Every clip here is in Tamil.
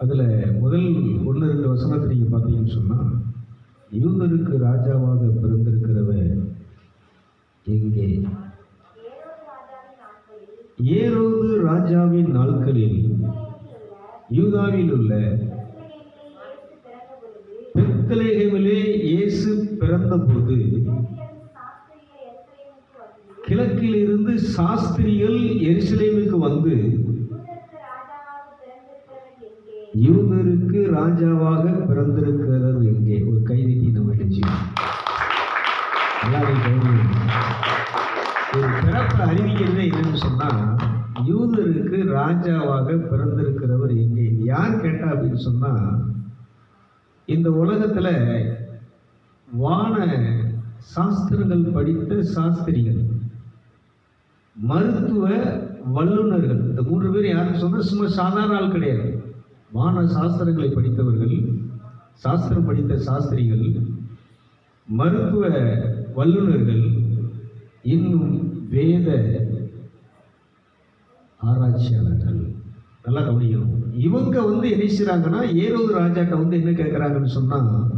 அதில் முதல் ஒன்று ரெண்டு வசனத்தை நீங்கள் பார்த்தீங்கன்னு சொன்னால் யூதருக்கு ராஜாவாக பிறந்திருக்கிறவர் எங்கே? ஏரோது ராஜாவின் நாட்களில் யூதாவில் உள்ள பெத்தலேகமிலே இயேசு பிறந்தபோது கிழக்கில் இருந்து சாஸ்திரிகள் எருசலேமுக்கு வந்து யூதருக்கு ராஜாவாக பிறந்திருக்கிறது எங்கே ஒரு கைதிக்கு நம்ம நிச்சயம் ஒரு பிறப்பு அறிவிக்கிறது என்னன்னு சொன்னா யூதருக்கு ராஜாவாக பிறந்திருக்கிறவர் எங்கே இது யார் கேட்டா அப்படின்னு சொன்னா இந்த உலகத்துல வான சாஸ்திரங்கள் படித்த சாஸ்திரிகள் மருத்துவ வல்லுநர்கள். இந்த மூன்று பேர் யாருன்னு சொன்னா சும்மா சாதாரண ஆள் கிடையாது. வான சாஸ்திரங்களை படித்தவர்கள் சாஸ்திரம் படித்த சாஸ்திரிகள் மருத்துவ வல்லுநர்கள் இன்னும் வேத ஆராய்ச்சியாளர்கள். நல்லா கவனிக்கணும். இவங்க வந்து என்ன செய்கிறாங்கன்னா ஏரோது ராஜாட்ட வந்து என்ன கேட்குறாங்கன்னு சொன்னால்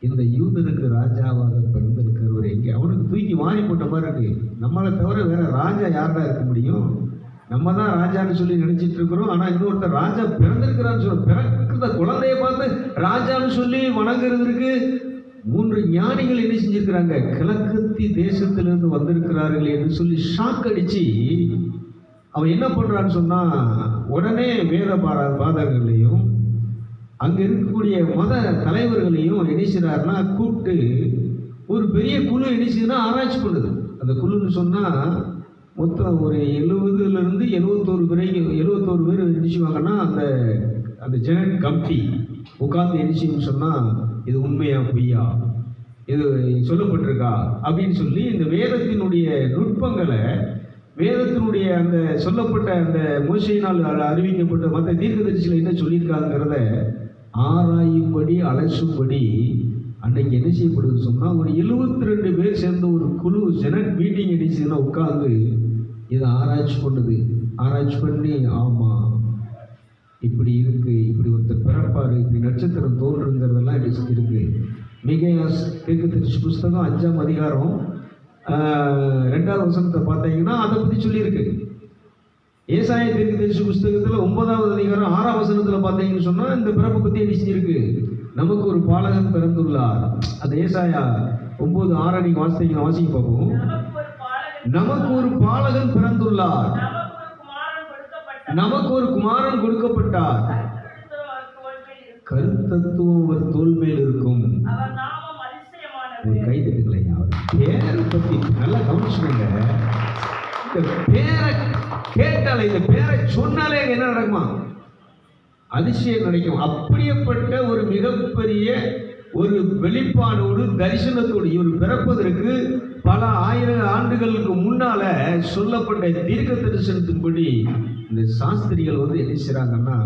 இந்த யூதனுக்கு ராஜாவாக பிறந்திருக்கிறவர் எங்கே? அவனுக்கு தூக்கி வாரி போட்ட மாதிரி இருக்கு. நம்மளை தவிர வேற ராஜா யாரா இருக்க முடியும்? நம்ம தான் ராஜான்னு சொல்லி நினைச்சிட்டு இருக்கிறோம் ஆனால் இன்னொருத்தர் ராஜா பிறந்திருக்கிறான்னு சொல்ல பிறந்த குழந்தைய பார்த்து ராஜான்னு சொல்லி வணங்குறதுக்கு மூன்று ஞானிகள் என்ன செஞ்சிருக்கிறாங்க? கிழக்கத்தி தேசத்திலிருந்து வந்திருக்கிறார்கள் என்று சொல்லி ஷாக் அடிச்சு அவன் என்ன பண்ணுறான்னு சொன்னால் உடனே வேத பாரா பாதகர்களையும் அங்கே இருக்கக்கூடிய மத தலைவர்களையும் என்ன கூப்பிட்டு ஒரு பெரிய குழு என்ன செய்யுதுன்னா ஆராய்ச்சி பண்ணுது. அந்த குழுன்னு சொன்னால் மொத்தம் ஒரு எழுபதுலேருந்து எழுபத்தோரு வரைக்கும் எழுபத்தோரு பேர் என்ன அந்த அந்த ஜெனட் கமிட்டி உட்கார்ந்து என்ன சொன்னால் இது உண்மையா பொய்யா? இது சொல்லப்பட்டிருக்கா? அப்படின்னு சொல்லி இந்த வேதத்தினுடைய நுட்பங்களை வேதத்தினுடைய அந்த சொல்லப்பட்ட அந்த மோசையினால் அறிவிக்கப்பட்ட மற்ற தீர்க்கதரிசியில் என்ன சொல்லியிருக்காங்கிறத ஆராயும்படி அலசும்படி அன்னைக்கு என்ன செய்யப்படுதுன்னு சொன்னால் ஒரு 72 ரெண்டு பேர் சேர்ந்த ஒரு குழு ஜெனட் மீட்டிங் அடிச்சுன்னா உட்காந்து இதை ஆராய்ச்சி பண்ணுது ஆராய்ச்சி பண்ணி ஆமாம் இப்படி இருக்கு இப்படி ஒருத்தர் பிறப்பாரு இப்படி நட்சத்திரம் தோன்றுங்கிறதெல்லாம் இப்படி இருக்கு மிகையாஸ் திருச்சி புஸ்தகம் அஞ்சாம் அதிகாரம் ரெண்டாவது வசனத்தை பார்த்தீங்கன்னா அதை பற்றி சொல்லியிருக்கு. ஏசாய தீர்க்கதரிசி புஸ்தகத்தில் ஒன்பதாவது அதிகாரம் ஆறாம் வசனத்தில் பார்த்தீங்கன்னு சொன்னால் இந்த பிறப்பை பற்றி என்ன செஞ்சிருக்கு நமக்கு ஒரு பாலகன் பிறந்துள்ளார். அந்த ஏசாயா ஒம்பது ஆறை நீங்கள் வாசித்தீங்கன்னா வாசிக்க பார்ப்போம். நமக்கு ஒரு பாலகன் பிறந்துள்ளார். நமக்கு ஒரு குமாரன் கொடுக்கப்பட்டார். அவர் கருத்தத்துவம் ஒரு தோல் மேல் இருக்கும். ஒரு கை அவர் பேரை பத்தி நல்லா கவனிச்சுக்கோங்க. இந்த பேரை கேட்டாலே இந்த பேரை சொன்னாலே என்ன நடக்குமா? அதிசயம் நடக்கும் அப்படியேப்பட்ட ஒரு மிகப்பெரிய ஒரு வெளிப்பாடோடு தரிசனத்தோடு இவர் பிறப்பதற்கு பல ஆயிரம் ஆண்டுகளுக்கு முன்னால சொல்லப்பட்ட தீர்க்க தரிசனத்தின்படி இந்த சாஸ்திரிகள் வந்து என்ன செய்றாங்கன்னா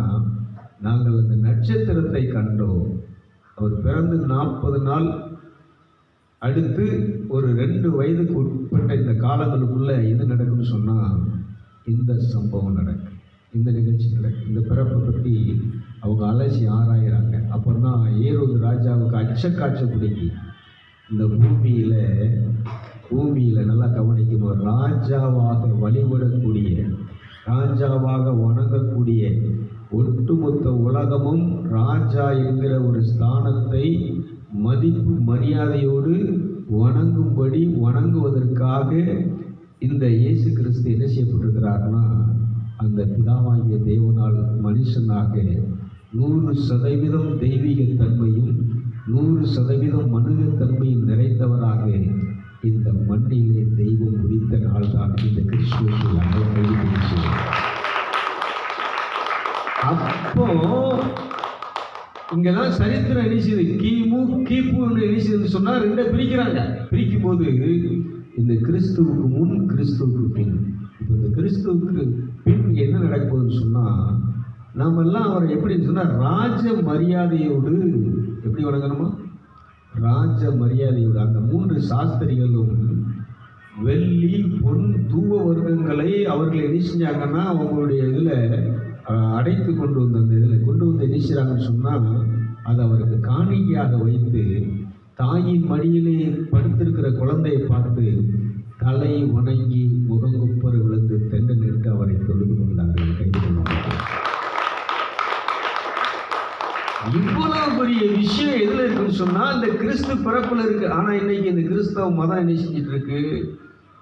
நாங்கள் அந்த நட்சத்திரத்தை கண்டோம். அவர் பிறந்து நாற்பது நாள் அடுத்து ஒரு ரெண்டு வயதுக்கு உட்பட்ட இந்த காலங்களுக்குள்ள எது நடக்கும்னு சொன்னால் இந்த சம்பவம் நடக்கும் இந்த நிகழ்ச்சி நடக்கும் இந்த பிறப்பை பற்றி அவங்க அலசி ஆராயிறாங்க. அப்புறம் தான் ஏரோது ராஜாவுக்கு அச்சக்காய்ச்ச பிடிக்கி இந்த பூமியில் பூமியில் நல்லா கவனிக்கணும். ராஜாவாக வழிபடக்கூடிய ராஜாவாக வணங்கக்கூடிய ஒட்டுமொத்த உலகமும் ராஜா என்கிற ஒரு ஸ்தானத்தை மதிப்பு மரியாதையோடு வணங்கும்படி வணங்குவதற்காக இந்த இயேசு கிறிஸ்து என்ன செய்யப்பட்டிருக்கிறார்னா அந்த பிதாவாகிய தேவனால் மனுஷனாக நூறு சதவீதம் தெய்வீக தன்மையும் நூறு சதவீதம் மனித தன்மையும் நிறைந்தவராக இந்த மண்ணிலே தெய்வம் உதித்த நாள்தான் இந்த கிறிஸ்துவ அப்போ இங்கதான் சரித்திரம் இணைச்சது கிமு கிபுன்னு இணைச்சதுன்னு சொன்னா ரெண்டை பிரிக்கிறாங்க. பிரிக்கும் போது இந்த கிறிஸ்துவுக்கு முன் கிறிஸ்துவுக்கு பின். இப்போ இந்த கிறிஸ்துவுக்கு பின் என்ன நடக்குதுன்னு சொன்னால் சொன்னா நாம எல்லாம் அவரை எப்படி சொன்னா ராஜ மரியாதையோடு எப்படி வணங்கணுமா? ராஜ மரியாதையோடு. அந்த மூன்று சாஸ்திரிகளும் வெள்ளி பொன் தூவ வர்க்கங்களை அவர்கள் என்ன செஞ்சாங்கன்னா அவங்களுடைய இதில் அடைத்து கொண்டு வந்த அந்த இதில் கொண்டு வந்து என்ன சொன்னால் அதை அவருக்கு காணிக்கையாக வைத்து தாயின் மடியிலே படுத்திருக்கிற குழந்தையை பார்த்து தலை வணங்கி முகங்குப்பர் விழுந்து தென்று நின்று அவரை தொழுது கொண்டார்கள் கொண்டார்கள். சொன்னால் இந்த கிறிஸ்து பிறப்பில் இருக்கு. ஆனால் இன்னைக்கு இந்த கிறிஸ்தவ மதம் என்ன செஞ்சுட்டு இருக்கு?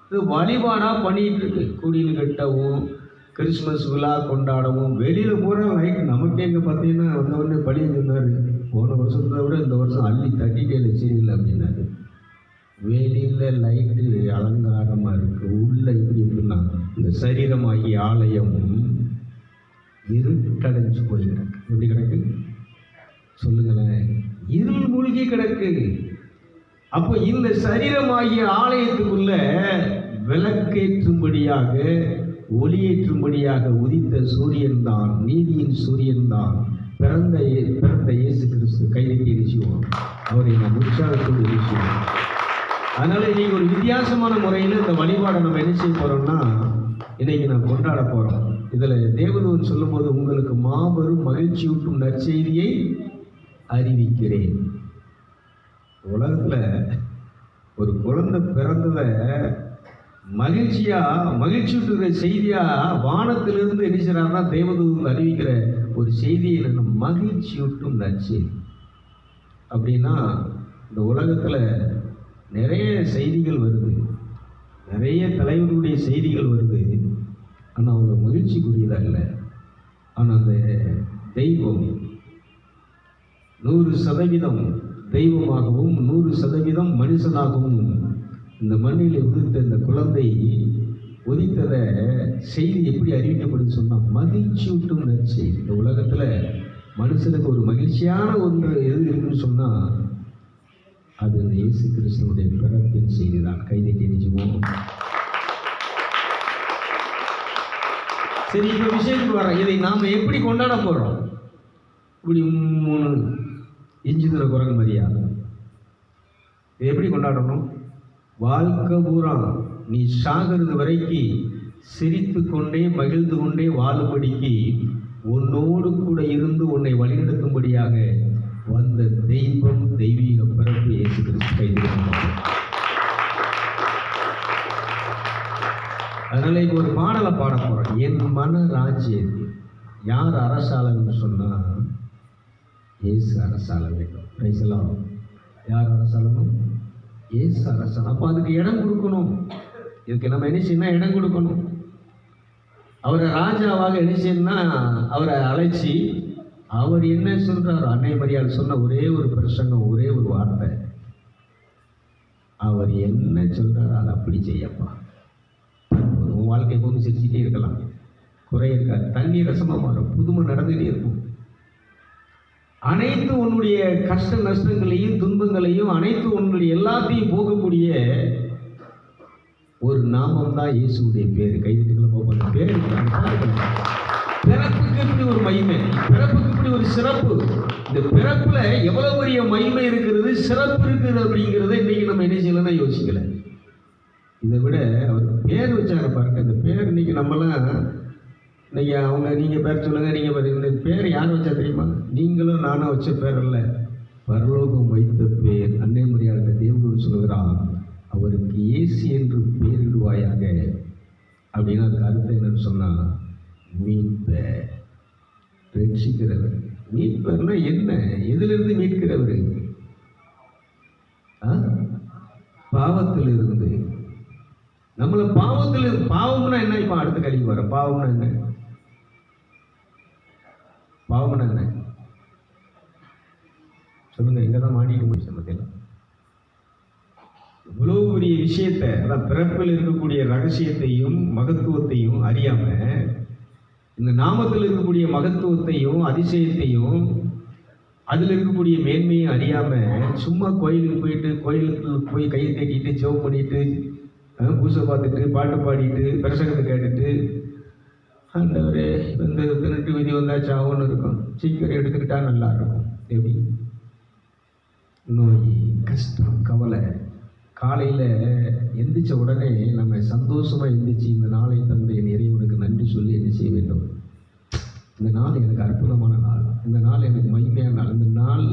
இது வழிபாடாக பண்ணிட்டு இருக்கு. குடியில் கட்டவும் கிறிஸ்மஸ் விழா கொண்டாடவும் வெளியில் போகிற லைட் நமக்கே எங்கே பார்த்தீங்கன்னா வந்த உடனே பழிய சொன்னார். போன வருஷத்தை விட இந்த வருஷம் அள்ளி தட்டிட்டே இல்லை. சரியில்லை அப்படின்னாரு. வெளியில் லைட்டு அலங்காரமாக இருக்குது உள்ளே இப்படி எப்படின்னா இந்த சரீரமாகி ஆலயமும் இருட்டடைஞ்சு போய் கிடக்கு எப்படி கிடக்கு? சொல்லுங்களேன். இருள் மூழ்கி கிடக்கு. அப்போ இந்த சரீரமாகிய ஆலயத்துக்குள்ள விளக்கேற்றும்படியாக ஒளியேற்றும்படியாக உதித்த சூரியன் தான் நீதியின் சூரியன் தான் பிறந்த பிறந்த இயேசு கிறிஸ்து கைதட்டி நிச்சயம் அவரை நாம் உற்சாகத்தோடு நிச்சயம் அதனால இன்னைக்கு ஒரு வித்தியாசமான முறையில் இந்த வழிபாடை நம்ம என்ன செய்ய போறோம்னா இன்னைக்கு நான் கொண்டாட போறோம். இதுல தேவதூர் சொல்லும்போது உங்களுக்கு மாபெரும் மகிழ்ச்சியூட்டும் நற்செய்தியை அறிவிக்கிறேன். உலகத்துல ஒரு குழந்தை பிறந்ததை மகிழ்ச்சியா விட்டுற செய்தியா வானத்திலிருந்து என்ன செய்றாருன்னா தேவதூர் அறிவிக்கிற ஒரு செய்தியை மகிழ்ச்சி மகிழ்ச்சியூட்டும் நச்சு. அப்படின்னா இந்த உலகத்துல நிறைய செய்திகள் வருது. நிறைய தலைவர்களுடைய செய்திகள் வருது. ஆனால் அவங்க மகிழ்ச்சிக்குரியதாக இல்லை ஆனால் அந்த தெய்வம் நூறு சதவீதம் தெய்வமாகவும் நூறு சதவீதம் மனுஷனாகவும் இந்த மண்ணில் உதித்த இந்த குழந்தை உதித்ததை செய்தி எப்படி அறிவிக்கப்படுது சொன்னால் மகிழ்ச்சியூட்டும் நற்செய்தி இந்த உலகத்தில் மனுஷனுக்கு ஒரு மகிழ்ச்சியான ஒன்று எது இருக்குன்னு சொன்னால் அது இந்த இயேசு கிறிஸ்துவனுடைய பிறப்பின் செய்தி தான் கைதை தெரிஞ்சுவோம் சரி இப்போ விஷயத்துக்கு வரோம் இதை நாம் எப்படி கொண்டாட போகிறோம் இப்படி மூணு இஞ்சி தூர குரங்கு மாதிரியா? எப்படி கொண்டாடணும்? வாழ்க்கை பூரா நீ சாகிறது வரைக்கும் சிரித்து கொண்டே மகிழ்ந்து கொண்டே வாழும்படிக்கு உன்னோடு கூட இருந்து உன்னை வழிநடத்தும்படியாக வந்த தெய்வம் தெய்வீக பிறப்பு இயேசு அதனால இப்போ ஒரு பாடலை பாட போகிறேன் என் மன ராஜ்யத்தில் யார் அரசாளன்னு சொன்னால் இயேசு அரசாள வேண்டும். பிரைசலாம் யார் அரசாளணும் இயேசு அரசாளம். அப்போ அதுக்கு இடம் கொடுக்கணும். இதுக்கு நம்ம என்ன செய்யணும் இடம் கொடுக்கணும். அவரை ராஜாவாக என்ன செய்யணும்னா அவரை அழைச்சி அவர் என்ன சொல்கிறார் அன்னை மரியாதை சொன்ன ஒரே ஒரு பிரசங்கம் ஒரே ஒரு வார்த்தை. அவர் என்ன சொல்கிறாரோ அதை அப்படி செய்யப்பா. உன் வாழ்க்கை எப்பவும் சிரிச்சுட்டே இருக்கலாம். குறை இருக்காது. தண்ணி ரசமாக மாறும். புதுமை நடந்துகிட்டே இருக்கும். அனைத்து உன்னுடைய கஷ்ட நஷ்டங்களையும் துன்பங்களையும் அனைத்து உன்னுடைய எல்லாத்தையும் போகக்கூடிய ஒரு நாமம் தான் இயேசுடைய பேர் கைதிட்டுகளை பேர். பிறப்புக்கு இப்படி ஒரு மகிமை பிறப்புக்கு இப்படி ஒரு சிறப்பு. இந்த பிறப்புல எவ்வளவு பெரிய மகிமை இருக்கிறது சிறப்பு இருக்குது அப்படிங்கிறத இன்னைக்கு நம்ம என்ன செய்யலன்னா யோசிக்கல. இதை விட அவர் பேர் வச்சாங்க பாருங்க இந்த பேர் இன்னைக்கு நம்மளாம் இன்னைக்கு அவங்க நீங்கள் பேர் சொல்லுங்க நீங்கள் பேர் இந்த பேர் யார் வச்சா தெரியுமா? நீங்களும் நானும் வச்ச பேர் இல்லை பரலோகம் வைத்த பேர் அன்னை மரியாதை தேவகுரு சொல்கிறான் அவருக்கு ஏசி என்று பேரிடுவாயாக அப்படின்னு அதுக்கு அர்த்தம் என்னன்னு சொன்னால் மீட்பர். ரட்சிக்கிறவர். மீட்பர்னா என்ன? எதிலிருந்து மீட்கிறவர்? ஆ? பாவத்திலிருந்து. நம்மளை பாவத்தில் இருந்து- பாவம்னா என்ன? இப்போ அடுத்த கல்வி வர பாவம்னா என்ன? பாவம் என்ன சொல்லுங்க இங்க தான் மாட்டிக்க முடியும் மத்தியில் இவ்வளவு பெரிய விஷயத்தை அதான் பிறப்பில் இருக்கக்கூடிய ரகசியத்தையும் மகத்துவத்தையும் அறியாம இந்த நாமத்தில் இருக்கக்கூடிய மகத்துவத்தையும் அதிசயத்தையும் அதில் இருக்கக்கூடிய மேன்மையும் அறியாம சும்மா கோயிலுக்கு போயிட்டு கோயிலுக்கு போய் கையை கட்டிட்டு ஜெபம் பண்ணிட்டு பூசை பார்த்துட்டு பாட்டு பாடிட்டு பிரசங்கத்தை கேட்டுட்டு ஆண்டவரே இந்த திருட்டு விதி வந்தாச்சு ஆகும்னு இருக்கும். சீக்கிரம் எடுத்துக்கிட்டா நல்லா இருக்கும் எப்படி? நோய் கஷ்டம் கவலை. காலையில் எந்திரிச்ச உடனே நம்ம சந்தோஷமாக எந்திரிச்சு இந்த நாளை தன்னுடைய நிறைவனுக்கு நன்றி சொல்லி என்ன செய்ய வேண்டும்? இந்த நாள் எனக்கு அற்புதமான நாள். இந்த நாள் எனக்கு மகிமையான நாள். இந்த நாள்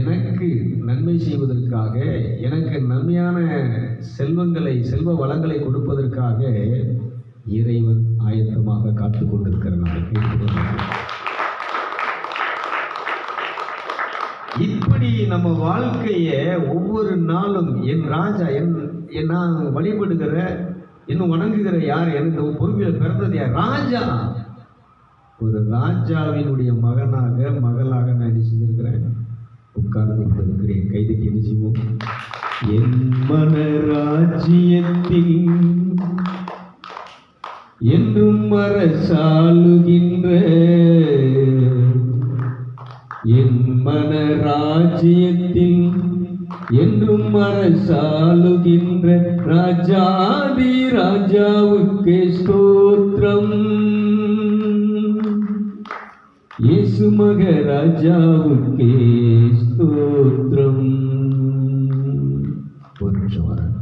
எனக்கு நன்மை செய்வதற்காக எனக்கு நன்மையான செல்வங்களை செல்வ வளங்களை கொடுப்பதற்காக இறைவன் ஆயத்தமாக காத்து கொண்டிருக்கிற இப்படி நம்ம வாழ்க்கைய ஒவ்வொரு நாளும் என் ராஜா என் நான் வழிபடுகிற இன்னும் வணங்குகிற யார்? எனக்கு பொறுமையில் பிறந்தது யார்? ராஜா. ஒரு ராஜாவினுடைய மகனாக மகளாக நான் என்ன செஞ்சிருக்கிறேன்? உட்கார்ந்து கொண்டிருக்கிறேன். கைதுக்கு என்ன செய்வோம்? என் மன ராஜ்யத்தில் என்றும் அரசாளுகின்ற என் மன ராஜ்யத்தில் என்றும் அரசாளுகின்ற ராஜாதி ராஜாவுக்கு ஸ்தோத்திரம். இயேசு மகராஜாவுக்கே ஸ்தோத்திரம் ஒரு நிமிஷம் வரேன்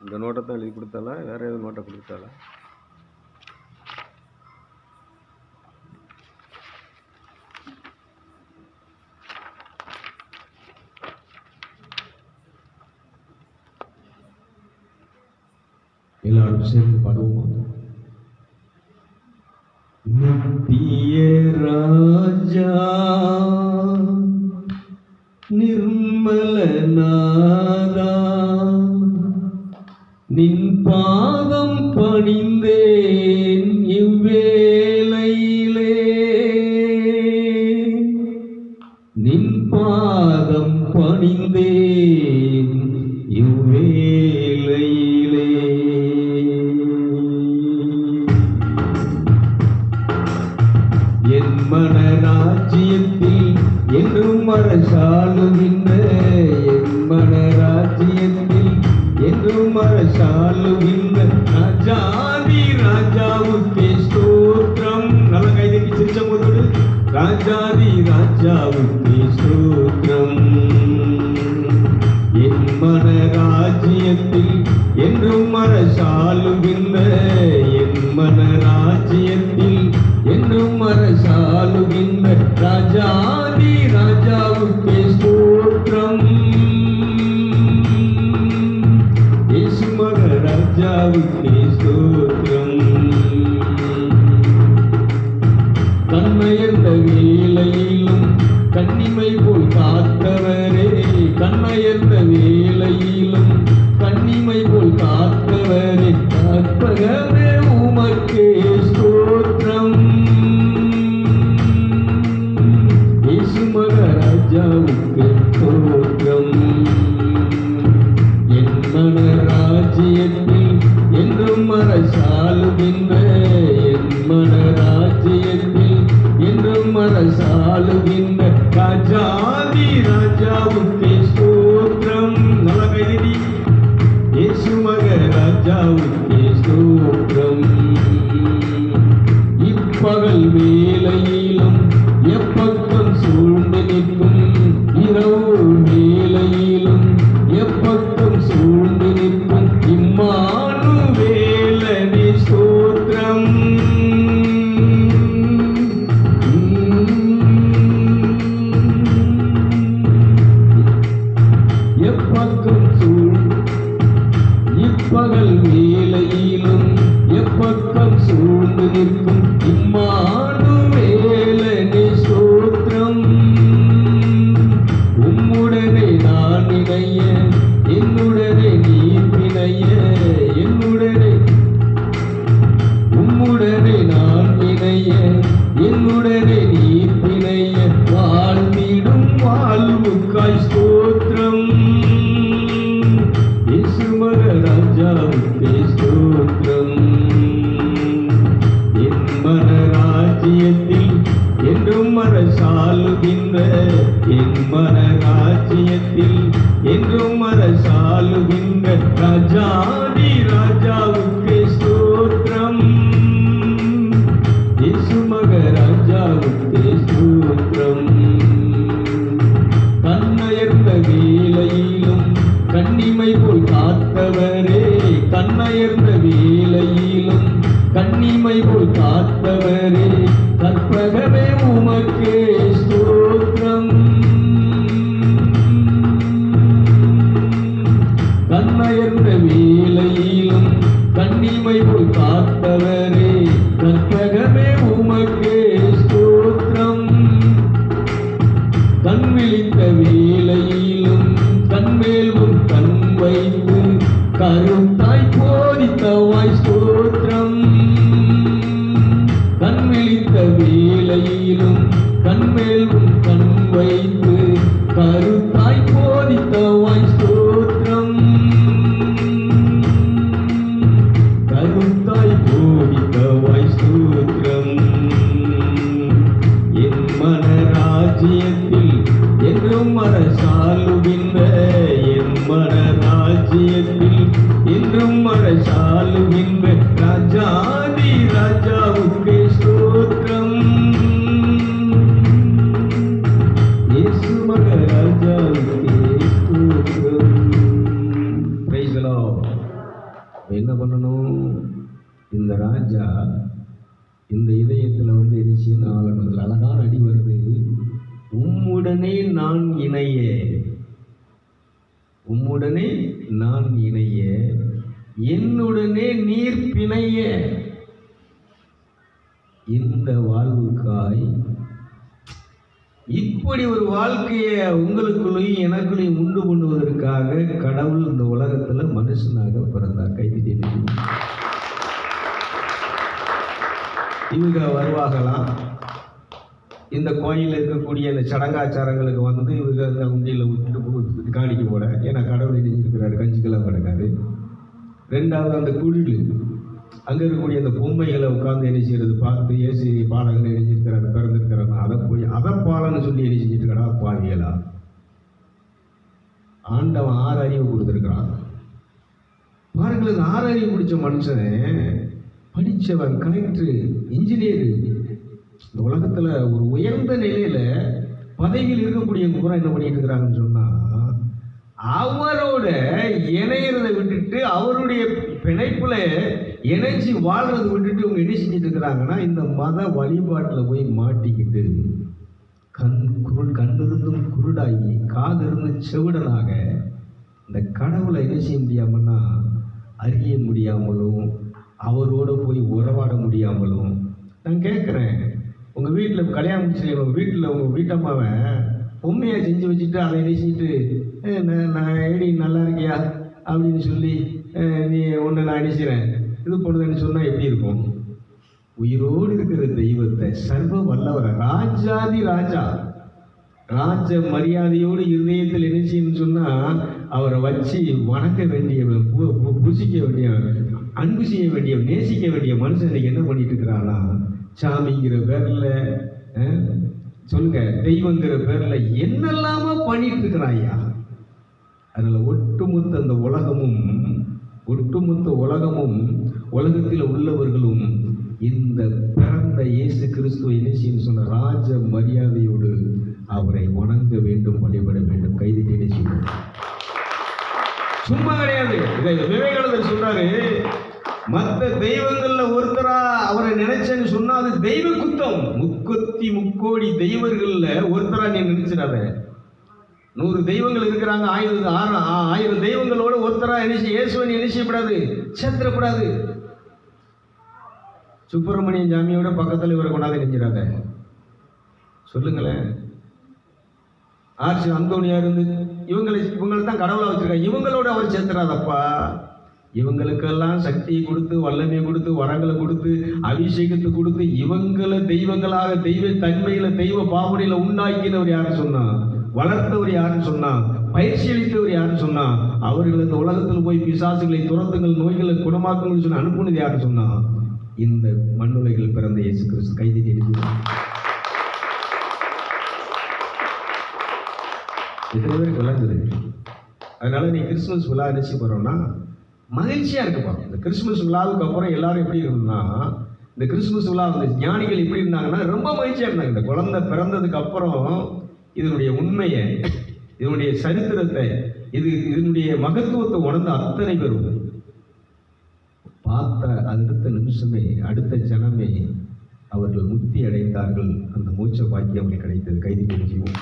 இந்த நோட்டை தான் எழுதி கொடுத்தாலா வேற எதுவும் நோட்டை கொடுத்தாலா எல்லாரும் சேர்ந்து படுவோம். வேலையிலும் கண்ணிமை போல் காத்தவரே கண்மையர்ந்த வேலையிலும் கண்ணிமை போல் காத்தவரே. கற்பகமே உமக்கே ராஜ்யத்தில் என்றும் மரசாலுகின்ற என் மனராஜ்யத்தில் என்றும் மரசாலுகின்ற ராஜா 나를 ராஜா இந்த இதயத்தில் வந்து எரிச்சின்னு ஆளணும் அழகான அடி வருது. உம்முடனே நான் இணைய. உம்முடனே நான் இணைய. என்னுடனே நீர் பிணைய. இந்த வாழ்வுக்காய் இப்படி ஒரு வாழ்க்கையை உங்களுக்குள்ளேயும் எனக்குள்ளேயும் உண்டு பண்ணுவதற்காக கடவுள் இந்த உலகத்தில் மனுஷனாக பிறந்தார். கைதிட்டி இவங்க வருவாகலாம் இந்த கோயிலில் இருக்கக்கூடிய இந்த சடங்காச்சாரங்களுக்கு வந்து இவங்க அந்த உண்டியில் விட்டுட்டு காணிக்க போட. ஏன்னா கடவுள் இணைஞ்சிருக்கிறாரு கஞ்சிக்கெல்லாம் கிடக்காது. ரெண்டாவது அந்த குழில் அங்கே இருக்கக்கூடிய அந்த பொம்மைகளை உட்கார்ந்து என்ன செய்யறது பார்த்து ஏசி பாலகன் இணைஞ்சிருக்கிறாரு பிறந்திருக்கிறாங்க அதை போய் அதை பாலன்னு சொல்லி என்ன செஞ்சுட்டு பாவியலா ஆண்டவன் ஆறு அறிவு கொடுத்துருக்கிறான். பாருங்களேன் ஆறு அறிவு பிடிச்ச மனுஷன் படித்தவன் கலெக்டர் இன்ஜினியர் இந்த உலகத்தில் ஒரு உயர்ந்த நிலையில் பதவியில் இருக்கக்கூடிய பூரா என்ன பண்ணிட்டு இருக்கிறாங்கன்னு சொன்னால் அவரோட இணையிறதை விட்டுட்டு அவருடைய பிணைப்பில் இணைச்சி வாழ்றதை விட்டுட்டு இவங்க என்ன செஞ்சுட்டு இருக்கிறாங்கன்னா இந்த மத வழிபாட்டில் போய் மாட்டிக்கிட்டு கண் குருள் கண்ணிருந்தும் குருடாகி காதிருந்து செவிடனாக இந்த கடவுளை என்ன செய்ய முடியாமன்னா அறிய முடியாமலும் அவரோட போய் உறவாட முடியாமலும் நான் கேட்குறேன் உங்கள் வீட்டில் கல்யாணம் முடிச்சு உங்கள் வீட்டில் உங்கள் வீட்டம்மாவை பொம்மையை செஞ்சு வச்சுட்டு அதை என்ன நான் நான் ஏடி நல்லா இருக்கியா? அப்படின்னு சொல்லி நீ ஒன்று நான் அடிச்சுறேன் இது பண்ணுதுன்னு சொன்னால் எப்படி இருக்கும்? உயிரோடு இருக்கிற தெய்வத்தை சர்வ வல்லவர ராஜாதி ராஜா ராஜ மரியாதையோடு இருதயத்தில் நினைச்சின்னு சொன்னால் அவரை வச்சு வணங்க வேண்டியவன் பு- பூசிக்க வேண்டியவன் அன்பு செய்ய வேண்டிய நேசிக்க வேண்டிய மனுஷன் இன்றைக்கி என்ன பண்ணிட்டு இருக்கிறானா சாமிங்கிற பேரில் சொல்லுங்க தெய்வங்கிற பேரில் என்னெல்லாமோ பண்ணிட்டு இருக்கிறாயா அதனால் ஒட்டுமொத்த அந்த உலகமும் ஒட்டுமொத்த உலகமும் உலகத்தில் உள்ளவர்களும் இந்த பிறந்த இயேசு கிறிஸ்துவ இணைச்சின்னு சொன்ன ராஜ மரியாதையோடு அவரை வணங்க வேண்டும் வழிபட வேண்டும். கைது என்ன சும்மா கிடையாது. இதை விவேகானந்தர் சொல்றாரு மற்ற தெய்வங்கள்ல ஒருத்தரா அவரை நினைச்சேன்னு சொன்னா அது தெய்வ குத்தம். முக்கத்தி முக்கோடி தெய்வங்கள்ல ஒருத்தரா நீ நினைச்சிடாத. நூறு தெய்வங்கள் இருக்கிறாங்க ஆயிரம் ஆறு- ஆயிரம் தெய்வங்களோட ஒருத்தரா என்ன இயேசுவன் என்ன செய்யக்கூடாது? சேர்த்துடக்கூடாது சுப்பிரமணியன் சாமியோட பக்கத்தில் இவரை கொண்டாந்து நெஞ்சிடாத சொல்லுங்களேன். ஆர்சி அந்தோனியா இருந்து இவங்களை இவங்களை தான் கடவுளாக வச்சுருக்காங்க. இவங்களோட அவர் சேர்த்துறாதப்பா. இவங்களுக்கெல்லாம் சக்தியை கொடுத்து வல்லமையை கொடுத்து வரங்களை கொடுத்து அபிஷேகத்தை கொடுத்து இவங்களை தெய்வங்களாக தெய்வ தன்மையில தெய்வ பாவனையில உண்டாக்கினவர் யாருன்னு சொன்னா? வளர்த்தவர் யாருன்னு சொன்னா? பயிற்சி அளித்தவர் யாருன்னு சொன்னா? அவர்கள் இந்த உலகத்தில் போய் பிசாசுகளை துரத்துங்கள் நோய்களை குணமாக்குங்கள் சொல்லி அனுப்புனது யாருன்னு சொன்னா? இந்த மண்ணுலைகள் பிறந்த இயேசு கிறிஸ்து. கைதி எத்தனை பேருக்கு விளங்குது அதனால நீ கிறிஸ்மஸ் விழா நினச்சி போகிறோம்னா மகிழ்ச்சியாக இருக்க போகிறோம் இந்த கிறிஸ்மஸ் விழாவுக்கு அப்புறம் எல்லாரும் எப்படி இருக்கணும்னா இந்த கிறிஸ்துமஸ் விழா இந்த ஞானிகள் எப்படி இருந்தாங்கன்னா ரொம்ப மகிழ்ச்சியாக இருந்தாங்க. இந்த குழந்தை பிறந்ததுக்கு அப்புறம் இதனுடைய உண்மையை இதனுடைய சரித்திரத்தை இது இதனுடைய மகத்துவத்தை உணர்ந்த அத்தனை பேரும் பார்த்த அடுத்த நிமிஷமே அடுத்த ஜனமே அவர்கள் முக்தி அடைந்தார்கள். அந்த மூச்ச பாக்கியம் அவங்களுக்கு கிடைத்தது. கைது செய்வோம்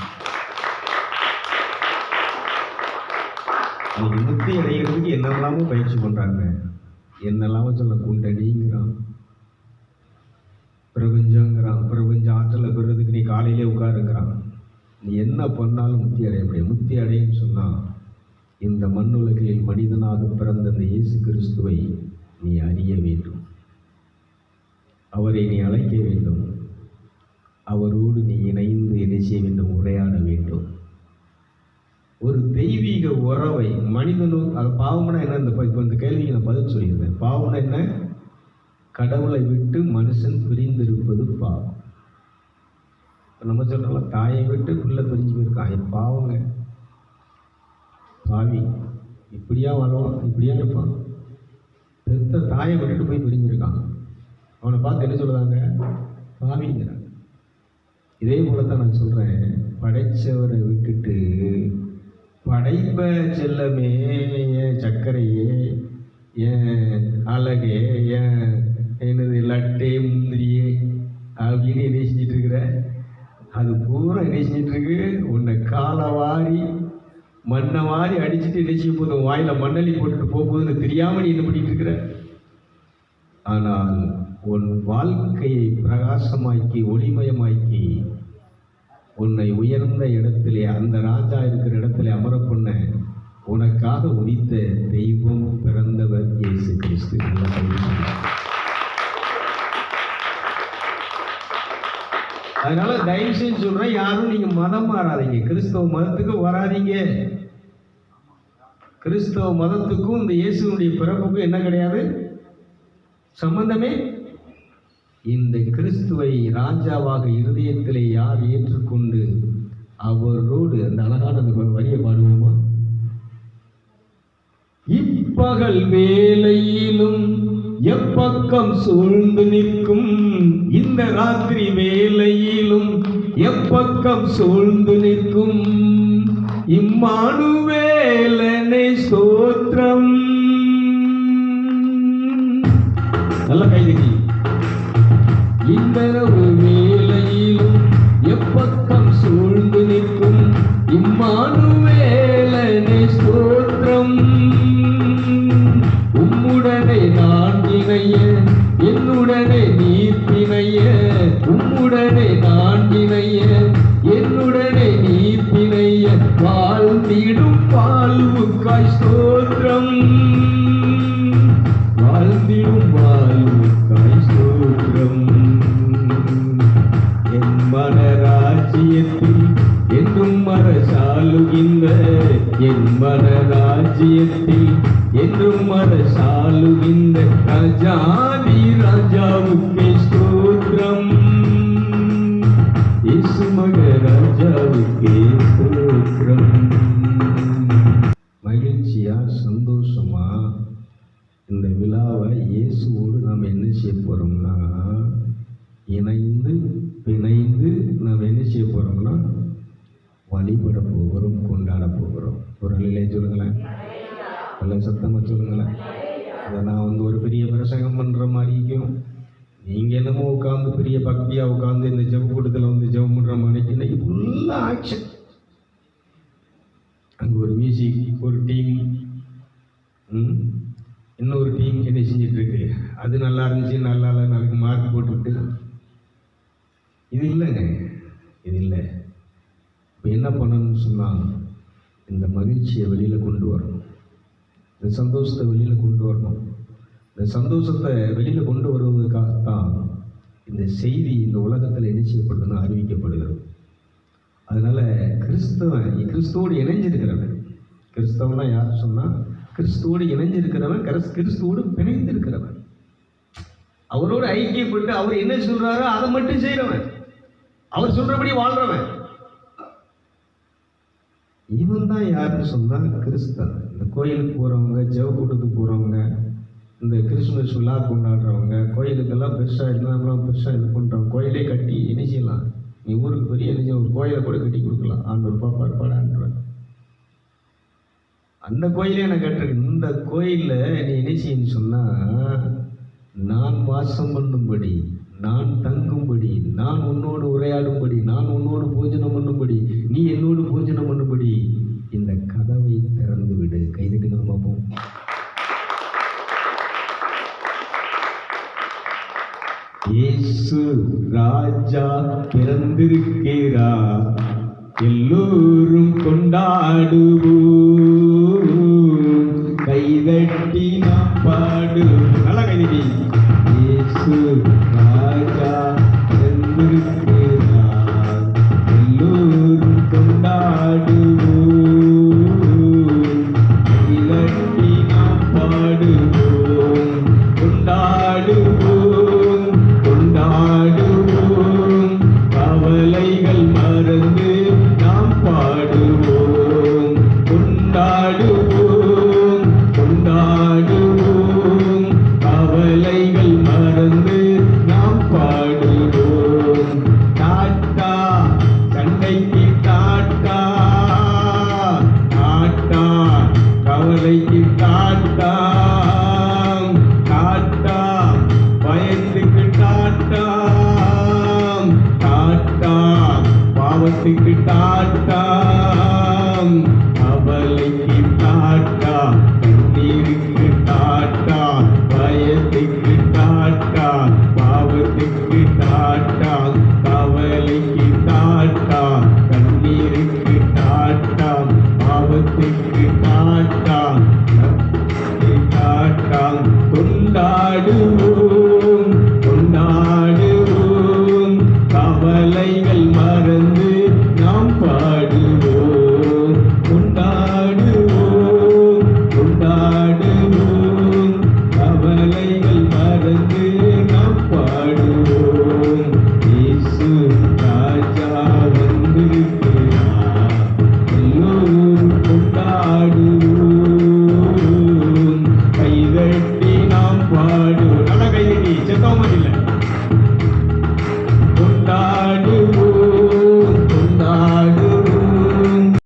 ஒரு முக்தி அடைகிறதுக்கு என்னெல்லாமோ பயிற்சி பண்ணுறாங்க என்னெல்லாமோ சொல்ல குண்டடிங்கிறான். பிரபஞ்சங்கிறான். பிரபஞ்ச ஆற்றலை பெறுறதுக்கு நீ காலையிலே உட்காருங்கிறான். நீ என்ன பண்ணாலும் முக்தி அடைய முடியும் முக்தி அடையும் சொன்னால் இந்த மண்ணுலகில் மனிதனாக பிறந்த இந்த இயேசு கிறிஸ்துவை நீ அறிய வேண்டும். அவரை நீ அழைக்க வேண்டும். அவரோடு நீ இணைந்து என்ன செய்ய வேண்டும்? உரையாட வேண்டும். ஒரு தெய்வீக உறவை மனிதனும் அது பாவம்னா என்ன? இந்த இப்போ இந்த கேள்விக்கு நான் பதில் சொல்லியிருந்தேன் பாவம்னா என்ன? கடவுளை விட்டு மனுஷன் பிரிந்திருப்பது பாவம். இப்போ நம்ம சொல்கிறோம் தாயை விட்டு பிள்ளை பிரிஞ்சு போயிருக்கான் என் பாவங்க. பாவி இப்படியா வாழ்வான்? இப்படியா இருப்பான்? பெத்த தாயை விட்டுட்டு போய் பிரிஞ்சிருக்கான். அவனை பார்த்து என்ன சொல்லுவாங்க பாவிங்கிறாங்க. இதே போல தான் நான் சொல்கிறேன் படைச்சவரை விட்டுட்டு படைப்ப செல்லமே என் சர்க்கரையே என் அழகே என் என்னது லட்டே முந்திரியே அப்படின்னு என்ன செஞ்சிட்டு இருக்கிற அது பூரா என்ன செஞ்சிட்டு இருக்கு உன்னை காலை வாரி மண்ணை வாரி அடிச்சுட்டு என்ன செய்ய போதும் வாயில மண்ணலி போட்டுட்டு போகுதுன்னு தெரியாம நீ என்ன பண்ணிட்டு இருக்கிற ஆனால் உன் வாழ்க்கையை பிரகாசமாக்கி ஒளிமயமாக்கி உன்னை உயர்ந்த இடத்திலே அந்த ராஜா இருக்கிற இடத்திலே அமர பண்ண உனக்காக உதித்த தெய்வம் பிறந்தவர் இயேசு கிறிஸ்து. அதனால தயவு செஞ்சு சொல்றேன் யாரும் நீங்க மதம் மாறாதீங்க. கிறிஸ்தவ மதத்துக்கு வராதீங்க. கிறிஸ்தவ மதத்துக்கும் இந்த இயேசுனுடைய பிறப்புக்கும் என்ன கிடையாது சம்பந்தமே இந்த கிறிஸ்துவை ராஜாவாக இருதயத்திலே யார் ஏற்றுக்கொண்டு அவரோடு அந்த அழகான அந்த வரிய பாடுவோமா? இப்பகல் வேளையிலும் எப்பக்கம் சூழ்ந்து நிற்கும் இந்த ராத்திரி வேலையிலும் எப்பக்கம் சூழ்ந்து நிற்கும் இம்மானுவேலனை சோத்திரம். நல்ல கைதட்டி. இந்தரவு வேளையிலும் எப்பக்கம் சூழ்ந்து நிற்கும் இம்மானு வேலனை ஸ்தோத்திரம். உம்முடனே நான் இணைய என்னுடனே நீர் பிணைய. உம்முடனே நான் இணைய என்னுடனே நீர் பிணைய. வாழ்ந்திடும் வாழ்வுக்காய் ஸ்தோத்திரம் மரசாலுகின்ற என் மனராஜ்யத்தில் என்றும் மரசாலுகின்ற ராஜாதி ராஜாவுக்கே வழிபட போகிறோம் கொண்டாட போகிறோம். ஒரு அலையிலே சொல்லுங்களேன். நல்ல சத்தமாக சொல்லுங்களேன். அதை நான் வந்து ஒரு பெரிய பிரசங்கம் பண்ணுற மாதிரிக்கும் நீங்கள் என்னமோ உட்காந்து பெரிய பக்தியாக உட்காந்து இந்த ஜெப கூட்டத்தில் வந்து ஜெபம் பண்ணுற மாதிரிக்கு இன்னைக்கு ஃபுல்லாக ஆக்ஷன். அங்கே ஒரு மியூசிக் ஒரு டீம் இன்னொரு டீம் என்ன செஞ்சுட்டு இருக்கு அது நல்லா இருந்துச்சு நல்லா இல்லை நாளைக்கு மார்க் போட்டுவிட்டு இது இல்லைங்க. இது இல்லை. இப்போ என்ன பண்ணணும்னு சொன்னால் இந்த மகிழ்ச்சியை வெளியில் கொண்டு வரணும். இந்த சந்தோஷத்தை வெளியில் கொண்டு வரணும். இந்த சந்தோஷத்தை வெளியில் கொண்டு வருவதற்காகத்தான் இந்த செய்தி இந்த உலகத்தில் என்ன செய்யப்படுதுன்னு அறிவிக்கப்படுகிறது. அதனால் கிறிஸ்தவன் கிறிஸ்துவோடு இணைஞ்சிருக்கிறவன் கிறிஸ்தவனா யார் சொன்னால் கிறிஸ்துவோடு இணைஞ்சிருக்கிறவன் கிறிஸ் கிறிஸ்துவோடு பிணைந்திருக்கிறவன். அவரோடு ஐக்கியப்பட்டு அவர் என்ன சொல்கிறாரோ அதை மட்டும் செய்கிறவன் அவர் சொல்கிறபடி வாழ்கிறவன் இவன் தான் யாருன்னு சொன்னால் கிறிஸ்தவன் இந்த கோயிலுக்கு போகிறவங்க ஜெவ கூட்டத்துக்கு போகிறவங்க இந்த கிறிஸ்துமஸ் விழா கொண்டாடுறவங்க கோயிலுக்கெல்லாம் பெருசாக இருந்தாலும் பெருசாக இது பண்ணுறவங்க கோயிலே கட்டி இணைச்சிடலாம் செய்யலாம்? நீ ஊருக்கு பெரிய என்ன ஒரு கோயிலை கூட கட்டி கொடுக்கலாம். ஆண்டவர் பாப்பா பாடான்றவர் அந்த கோயிலே நான் கேட்டிருக்கேன். இந்த கோயிலில் நீ இணைச்சின்னு சொன்னால் நான் வாசம் பண்ணும்படி நான் தங்கும்படி நான் உன்னோடு உரையாடும்படி நான் உன்னோடு பூஜனம் பண்ணும்படி நீ என்னோடு பூஜனம் பண்ணும்படி இந்த கதவை திறந்து விடு. கைதுக்கு நம்ம பார்ப்போம். இயேசு ராஜா பிறந்திருக்கிறா எல்லோரும் கொண்டாடுவோம். கைதட்டி நாம் பாடுவோம். நல்லா கைதட்டி இயேசு Krishna